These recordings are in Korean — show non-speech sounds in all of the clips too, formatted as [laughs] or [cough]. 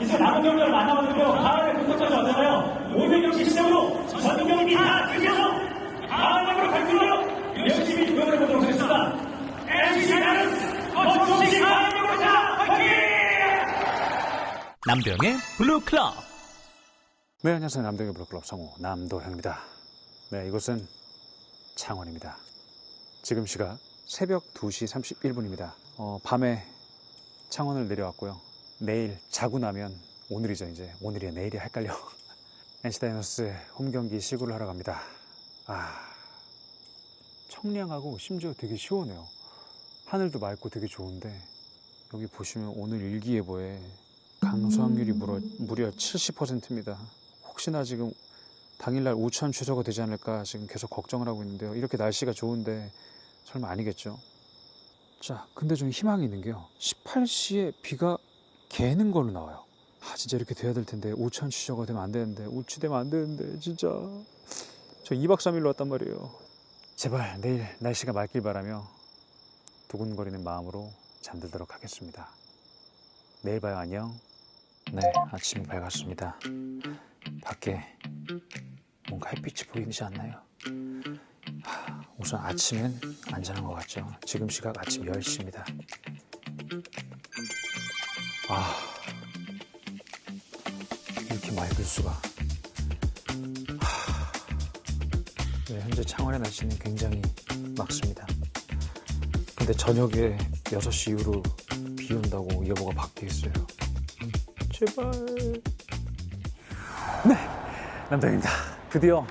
이제 남은 경기를 만나봤는데요. 가을에 본격적으로 왔잖아요. 오병경 시스템으로 전 경기 다 뛰면서 가을역으로 갈수록 열심히 노력해 보도록 하겠습니다. NCT 나는 멋진 가을역으로 가자! 화이팅! 남병의 블루클럽 네, 안녕하세요. 남동의 브로클럽 성우 남도형입니다. 네, 이곳은 창원입니다. 지금 시각 새벽 2시 31분입니다. 어, 밤에 창원을 내려왔고요. 내일 자고 나면 오늘이죠, 이제. 오늘이야, 내일이 헷갈려. [laughs] NC 다이너스 홈 경기 시구를 하러 갑니다. 아, 청량하고 심지어 되게 시원해요. 하늘도 맑고 되게 좋은데 여기 보시면 오늘 일기예보에 강수 확률이 무려, 무려 70%입니다. 혹시나 지금 당일날 우천 취소가 되지 않을까 지금 계속 걱정을 하고 있는데요. 이렇게 날씨가 좋은데 설마 아니겠죠? 자, 근데 좀 희망이 있는 게요. 18시에 비가 개는 걸로 나와요. 아, 진짜 이렇게 돼야 될 텐데 우천 취소가 되면 안 되는데 우치되면 안 되는데 진짜 저 2박 3일로 왔단 말이에요. 제발 내일 날씨가 맑길 바라며 두근거리는 마음으로 잠들도록 하겠습니다. 내일 봐요. 안녕. 네, 아침이 밝았습니다. 밖에 뭔가 햇빛이 보이지 않나요? 하, 우선 아침엔 안전한 것 같죠. 지금 시각 아침 10시입니다. 아, 이렇게 맑을 수가. 하, 네, 현재 창원의 날씨는 굉장히 맑습니다. 근데 저녁에 6시 이후로 비 온다고 예보가 바뀌어 있어요. 제발. 네, 남동입니다. 드디어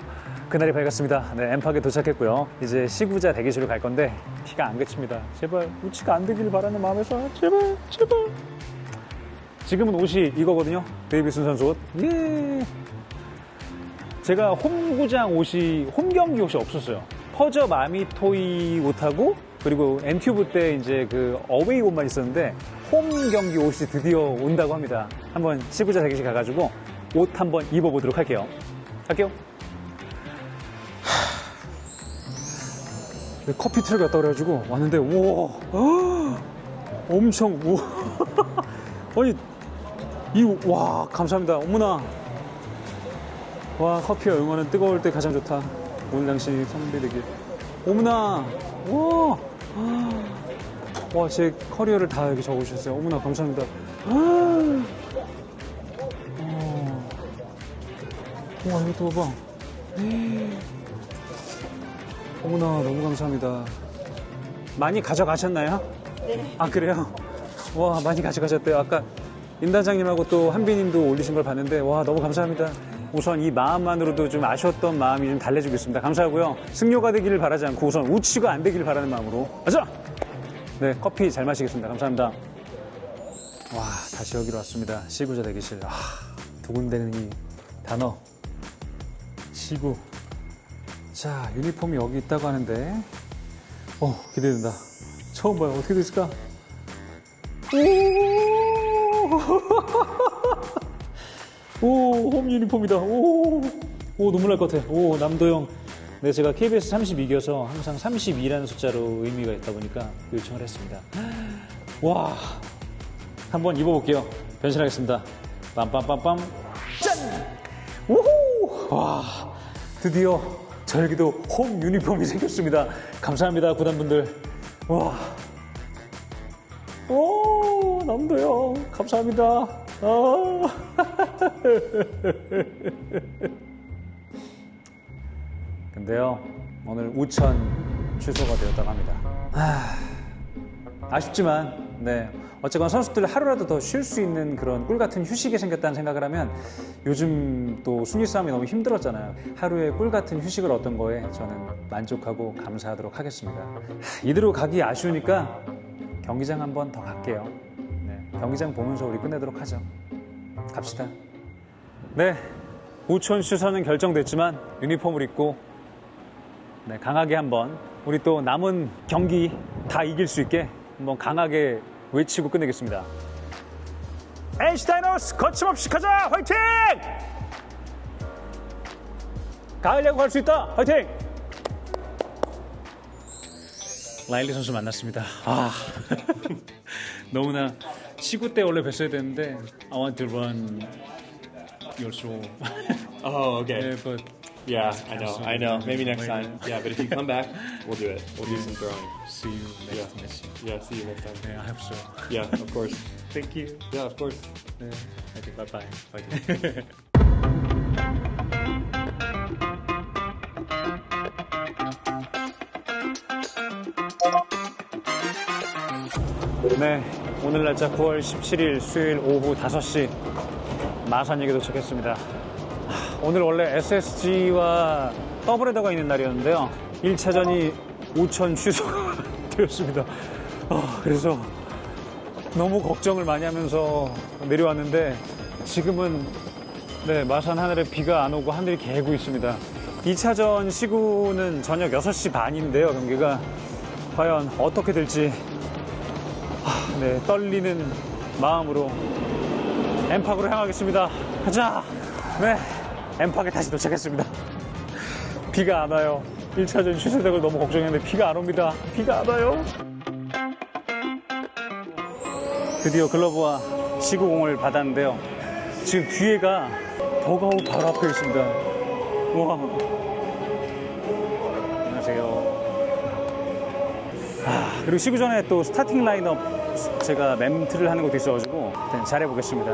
그날이 밝았습니다. 네, 엠팍에 도착했고요. 이제 시구자 대기실로 갈 건데 비가 안 그칩니다. 제발 우치가 안 되길 바라는 마음에서 제발 제발. 지금은 옷이 이거거든요. 데이비슨 선수 옷. 예. 제가 홈구장 옷이 홈 경기 옷이 없었어요. 퍼저 마미토이 옷하고 그리고 엔튜브 때 이제 그 어웨이 옷만 있었는데 홈 경기 옷이 드디어 온다고 합니다. 한번 시구자 대기실 가가지고 옷 한번 입어보도록 할게요. 갈게요. 하... 커피 트럭이 왔다 그래가지고 왔는데 우와 헉! [gasps] 엄청 우와 [laughs] 아니 이 와 감사합니다 어머나 와 커피와 응원은 뜨거울 때 가장 좋다 오늘 당신이 선배 되길 어머나 와 와, 제 커리어를 다 여기 적어주셨어요. 어머나, 감사합니다. 와, 이것도 봐봐. 어머나, 너무 감사합니다. 많이 가져가셨나요? 네. 아, 그래요? 와, 많이 가져가셨대요. 아까 임단장님하고 또 한비님도 올리신 걸 봤는데, 와, 너무 감사합니다. 우선 이 마음만으로도 좀 아쉬웠던 마음이 좀 달래지고 있습니다. 감사하고요. 승료가 되기를 바라지 않고 우선 우치가 안 되기를 바라는 마음으로. 가자! 네, 커피 잘 마시겠습니다. 감사합니다. 와, 다시 여기로 왔습니다. 시구자 대기실. 아, 두근대는 이 단어. 시구. 자, 유니폼이 여기 있다고 하는데. 어, 기대된다. 처음 봐요. 어떻게 됐을까? 오! [laughs] 오, 홈 유니폼이다. 오, 오, 눈물 날 것 같아. 오, 남도영. 네, 제가 KBS 32기여서 항상 32라는 숫자로 의미가 있다 보니까 요청을 했습니다. [gasps] 와, 한번 입어볼게요. 변신하겠습니다. 빰빰빰빰, 짠! 우후! 와, 드디어 저에게도 홈 유니폼이 생겼습니다. 감사합니다, 구단분들. 와, 오, 남도요. 감사합니다. 아. [laughs] 근데요, 오늘 우천 취소가 되었다고 합니다. 아, 쉽지만 네. 어쨌건 선수들 하루라도 더 쉴 수 있는 그런 꿀 같은 휴식이 생겼다는 생각을 하면 요즘 또 순위 싸움이 너무 힘들었잖아요. 하루에 꿀 같은 휴식을 얻던 거에 저는 만족하고 감사하도록 하겠습니다. 하, 이대로 가기 아쉬우니까 경기장 한 번 더 갈게요. 네, 경기장 보면서 우리 끝내도록 하죠. 갑시다. 네, 우천 취소는 결정됐지만 유니폼을 입고 네, 강하게 한번 우리 또 남은 경기 다 이길 수 있게 한번 강하게 외치고 끝내겠습니다. 다이노스 거침없이 가자 화이팅! 가을 야구 갈수 있다 화이팅! 라일리 선수 만났습니다. 아 [laughs] 너무나 시구 때 원래 뵀어야 되는데 I want to run your show. [laughs] Oh, okay. yeah, but Yeah, I know, I know. Maybe next Later. time. Yeah, but if you come back, we'll do it. We'll do some throwing. see you next Yeah. match. Yeah, see you next time. Yeah, I hope so. Yeah, of course. [laughs] Thank you. Yeah, of course. 네, bye bye. [laughs] Bye. 네, 오늘 날짜 9월 17일 수요일 오후 5시 마산역에 도착했습니다. 하, 오늘 원래 SSG와 더블헤더가 있는 날이었는데요. 1차전이 5천 취소가 [laughs] 되었습니다. 아, 그래서 너무 걱정을 많이 하면서 내려왔는데 지금은 네, 마산 하늘에 비가 안 오고 하늘이 개고 있습니다. 2차전 시구는 저녁 6시 반인데요, 경기가. 과연 어떻게 될지 네, 떨리는 마음으로 엠팍으로 향하겠습니다. 가자! 네, 엠팍에 다시 도착했습니다. 비가 안 와요. 1차전 취소되고 너무 걱정했는데 비가 안 옵니다. 비가 안 와요. 드디어 글러브와 시구공을 받았는데요. 지금 뒤에가 더가우 바로 앞에 있습니다. 와. 안녕하세요. 아, 그리고 시구 전에 또 스타팅 라인업 제가 멘트를 하는 것도 있어가지고 잘해보겠습니다.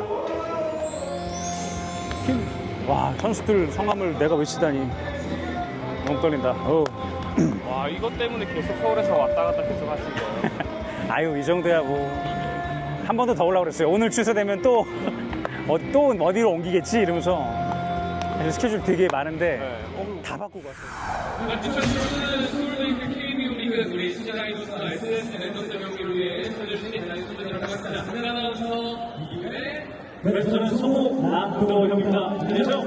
힘. 와, 선수들 성함을 내가 외치다니 너무 떨린다. 어우. 와 이것 때문에 계속 서울에서 왔다 갔다 계속 하신 거예요? 아유, 이 정도야 뭐. 한 번 더더 오려고 그랬어요. 오늘 취소되면 또, 어, 또 어디로 옮기겠지? 이러면서. 스케줄 되게 많은데 네. 어, 다 바꾸고 왔어요. 네, 저는 성우 남도형입니다. 안녕하세요.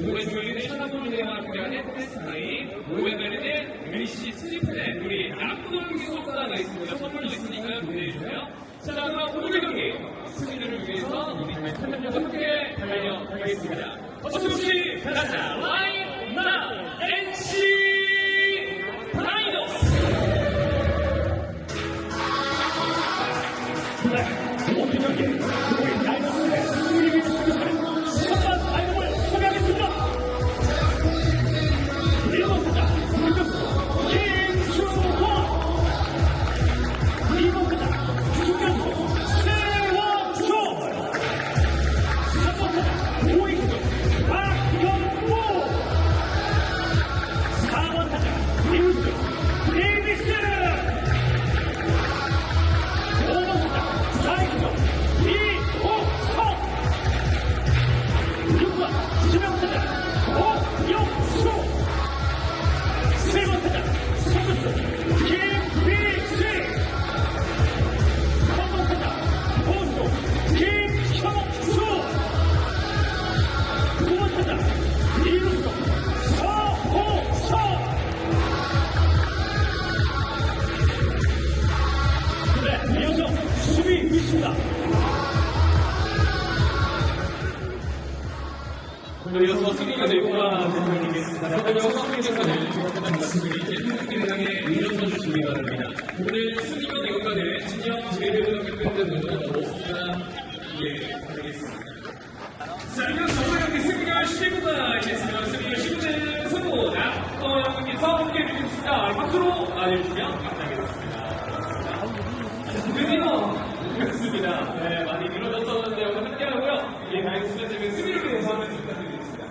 오후에 열리는 샤나볼 대회와 기대하는 테스트타임 오후에 열리는 NC 스리플랜 우리 남부동 기술사가 있습니다. 선물도 있으니까요. 기대해주세요. 자 그럼 오늘의 경기 승리를 위해서 우리 팬분들과 함께 달려가겠습니다. 어서 오시 가자 라인 나 오늘 되고가 된 진영 제대로 팬분들은 없으나 예, 바라겠습니다. 자, 오늘 경기 승리가 시구가 있겠습니다. 승리가 시구는 승부 낙동님께서 함께 해주십니다. 박수로 알려주시면 감사하겠습니다. 드디어 그렇습니다. 네, 많이 늘어졌었는데 오늘 함께하고요. 예, 다이스가 지금 승리를 위해서 하는 부탁드리겠습니다.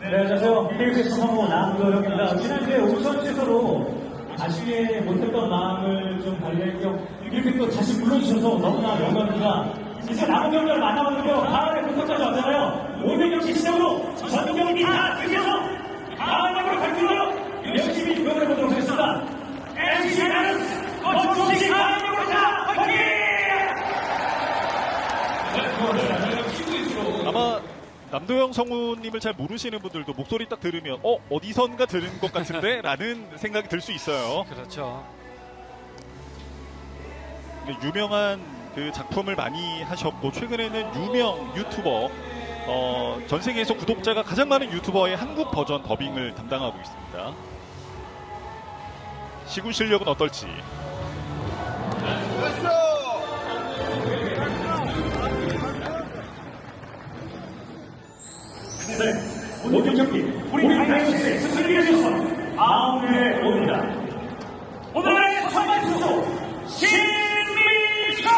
네, 안녕하세요. KBS 성우 남도영입니다. 지난주에 우선 취소로 아쉽게 못했던 마음을 좀 달랠 겸 이렇게 또 다시 불러주셔서 너무나 영광입니다. 이제 남은 경기를 만나봤는데요. 가을에 본격까지 왔잖아요. 오늘 경기 시작으로 전 경기 다 뛰셔서 가을으로 갈 줄로 열심히 응원해보도록 하겠습니다. NC 나는 멋지게 가을으로 가자! 화이팅! 아마 남도영 성우님을 잘 모르시는 분들도 목소리 딱 들으면 어 어디선가 들은 것 같은데 [laughs] 라는 생각이 들 수 있어요. 그렇죠. 유명한 그 작품을 많이 하셨고 최근에는 유명 유튜버 어, 전 세계에서 구독자가 가장 많은 유튜버의 한국 버전 더빙을 담당하고 있습니다. 시군 실력은 어떨지 오늘 경기 우리 타이거스의 승리를 위해서 마무리에 옵니다. 오늘의 선발 투수 신민철!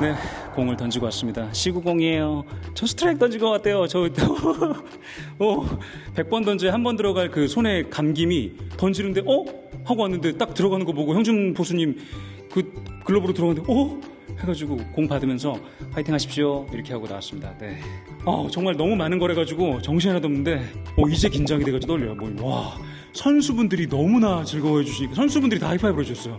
네, 공을 던지고 왔습니다. 시구공이에요. 저 스트라이크 던진 것 같아요. 저, 어, 100번 [laughs] 던져야 한 번 들어갈 그 손의 감김이 던지는데, 어? 하고 왔는데 딱 들어가는 거 보고 형준 보수님 그 글러브로 들어갔는데, 어? 해가지고 공 받으면서 파이팅 하십시오. 이렇게 하고 나왔습니다. 네. 어, 정말 너무 많은 거래가지고 정신 하나도 없는데, 어, 이제 긴장이 돼가지고 떨려요. 뭐, 와. 선수분들이 너무나 즐거워해 주시니까 선수분들이 다 하이파이브를 해줬어요.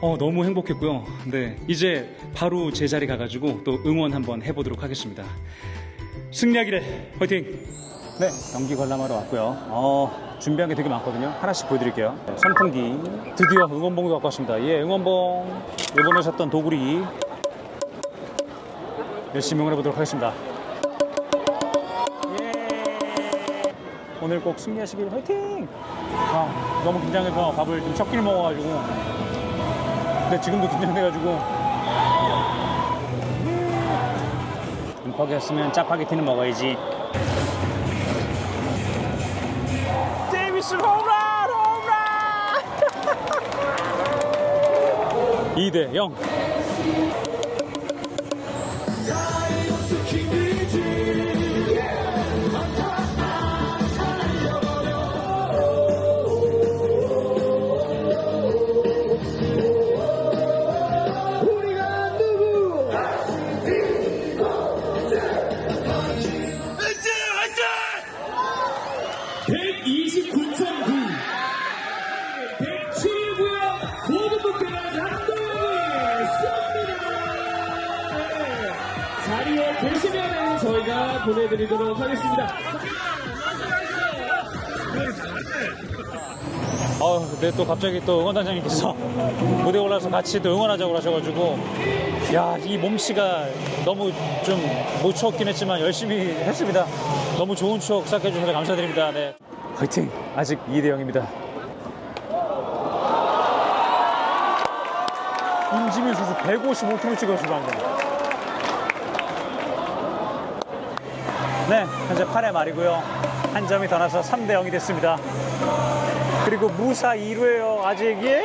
어, 너무 행복했고요. 네, 이제 바로 제자리 가가지고 또 응원 한번 해보도록 하겠습니다. 승리하기를 화이팅! 네, 경기 관람하러 왔고요. 어, 준비한 게 되게 많거든요. 하나씩 보여드릴게요. 네, 선풍기. 드디어 응원봉도 갖고 왔습니다. 예, 응원봉. 이번에 샀던 도구리. 열심히 응원해 보도록 하겠습니다. 예. 오늘 꼭 승리하시길 화이팅! 아, 너무 긴장해서 밥을 좀 섞기를 먹어가지고 근데 지금도 긴장돼가지고 음파겠으면 짜파게티는 먹어야지 데이비스 홈런 홈런! 2대 0 보내드리도록 하겠습니다 어, 근데 또 갑자기 또 응원단장님께서 [laughs] 무대 올라서 같이 또 응원하자고 하셔가지고 야, 이 몸씨가 너무 좀못 추웠긴 했지만 열심히 했습니다. 너무 좋은 추억 쌓게 해주셔서 감사드립니다. 네. 화이팅! 아직 2대 0입니다. 임지민 선수 155km 찍어서 방금. 네, 현재 8회 말이고요. 한 점이 더 나서 3대 0이 됐습니다. 그리고 무사 2루예요. 아직 예.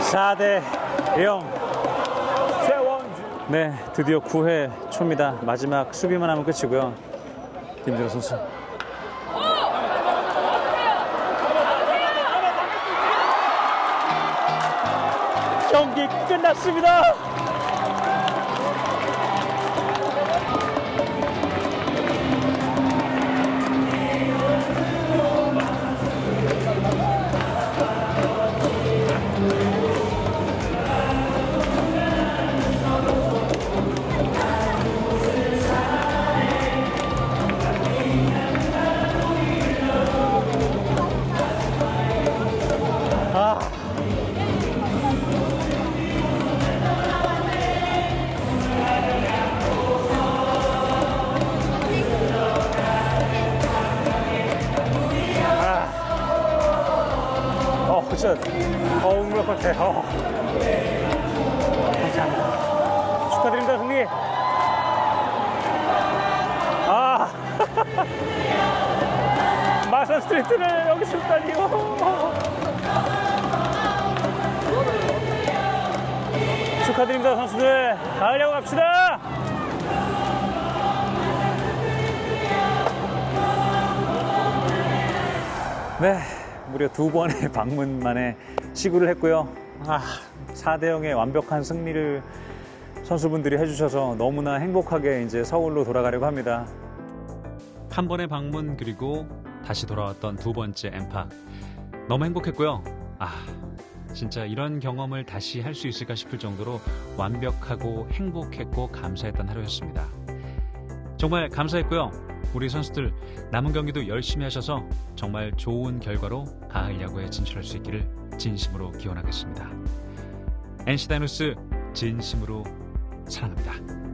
사대 0. 네, 드디어 9회 초입니다. 마지막 수비만 하면 끝이고요. 김준호 선수. 경기 끝났습니다. 어, 진짜, 어, 운명 같아. 어. 감사합니다. 축하드립니다, 승리. 아. [laughs] 마산 스트리트를 여기 sul다니요 축하드립니다, 선수들. 가을야구 갑시다! 네, 무려 두 번의 [laughs] 방문 만에 시구를 했고요. 아, 4대 0의 완벽한 승리를 선수분들이 해주셔서 너무나 행복하게 이제 서울로 돌아가려고 합니다. 한 번의 방문 그리고 다시 돌아왔던 두 번째 엠파 너무 행복했고요. 아 진짜 이런 경험을 다시 할 수 있을까 싶을 정도로 완벽하고 행복했고 감사했던 하루였습니다. 정말 감사했고요. 우리 선수들 남은 경기도 열심히 하셔서 정말 좋은 결과로 가을 야구에 진출할 수 있기를 진심으로 기원하겠습니다. NC 다이노스 진심으로 사랑합니다.